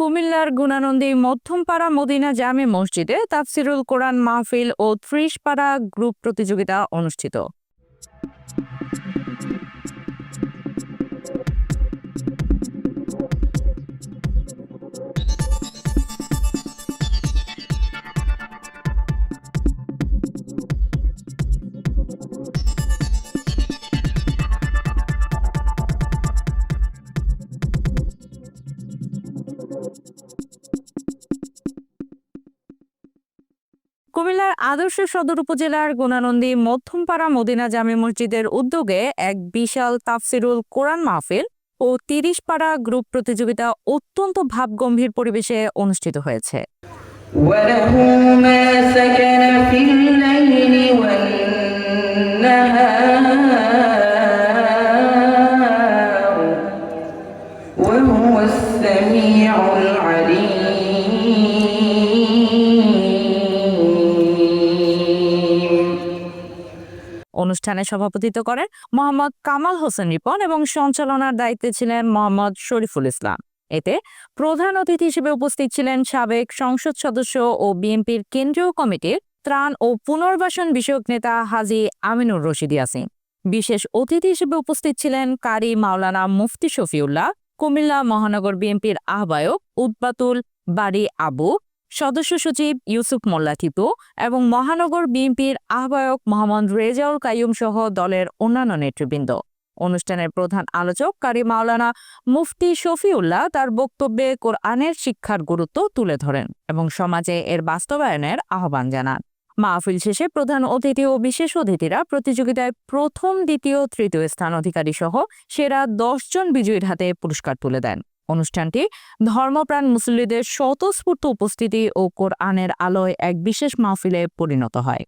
কুমিল্লার গুণানন্দী মধ্যমপাড়া মদিনা জামে মসজিদে তাফসিরুল কোরআন মাহফিল ও ত্রিশ পাড়া গ্রুপ প্রতিযোগিতা অনুষ্ঠিত। কুমিল্লার আদর্শ সদর উপজেলার গুণানন্দী মধ্যমপাড়া মদিনা জামে মসজিদের উদ্যোগে এক বিশাল তাফসিরুল কোরআন মাহফিল ও তিরিশ পাড়া গ্রুপ প্রতিযোগিতা অত্যন্ত ভাবগম্ভীর পরিবেশে অনুষ্ঠিত হয়েছে وله ما سكن في الليل والنهار وهو السميع العليم অনুষ্ঠানে সভাপতিত্ব করেন মোহাম্মদ কামাল হোসেন রিপন এবং সঞ্চালনার দায়িত্বে ছিলেন মোহাম্মদ শরীফুল ইসলাম। এতে প্রধান অতিথি হিসেবে উপস্থিত ছিলেন সাবেক সংসদ সদস্য ও বিএনপির কেন্দ্রীয় কমিটির ত্রাণ ও পুনর্বাসন বিষয়ক নেতা হাজি আমিনুর রশিদ ইয়াসিন। বিশেষ অতিথি হিসেবে উপস্থিত ছিলেন কারি মাওলানা মুফতি শফিউল্লাহ, কুমিল্লা মহানগর বিএনপির আহ্বায়ক উদ্বাতুল বাড়ি আবু সদস্য সচিব ইউসুফ মোল্লা টিপু এবং মহানগর বিএনপির আহ্বায়ক মোহাম্মদ রেজাউল কাইয়ুম সহ দলের অন্যান্য নেতৃবৃন্দ। অনুষ্ঠানের প্রধান আলোচক কারি মাওলানা মুফতি শফিউল্লাহ তার বক্তব্যে কোরআনের শিক্ষার গুরুত্ব তুলে ধরেন এবং সমাজে এর বাস্তবায়নের আহ্বান জানান। মাহফিল শেষে প্রধান অতিথি ও বিশেষ অতিথিরা প্রতিযোগিতায় প্রথম, দ্বিতীয়, তৃতীয় স্থান অধিকারী সহ সেরা জন বিজয়ীর হাতে পুরস্কার তুলে দেন। অনুষ্ঠানটি ধর্মপ্রাণ মুসল্লিদের স্বতঃস্ফূর্ত উপস্থিতি ও কোরআনের আলোয় এক বিশেষ মাহফিলে পরিণত হয়।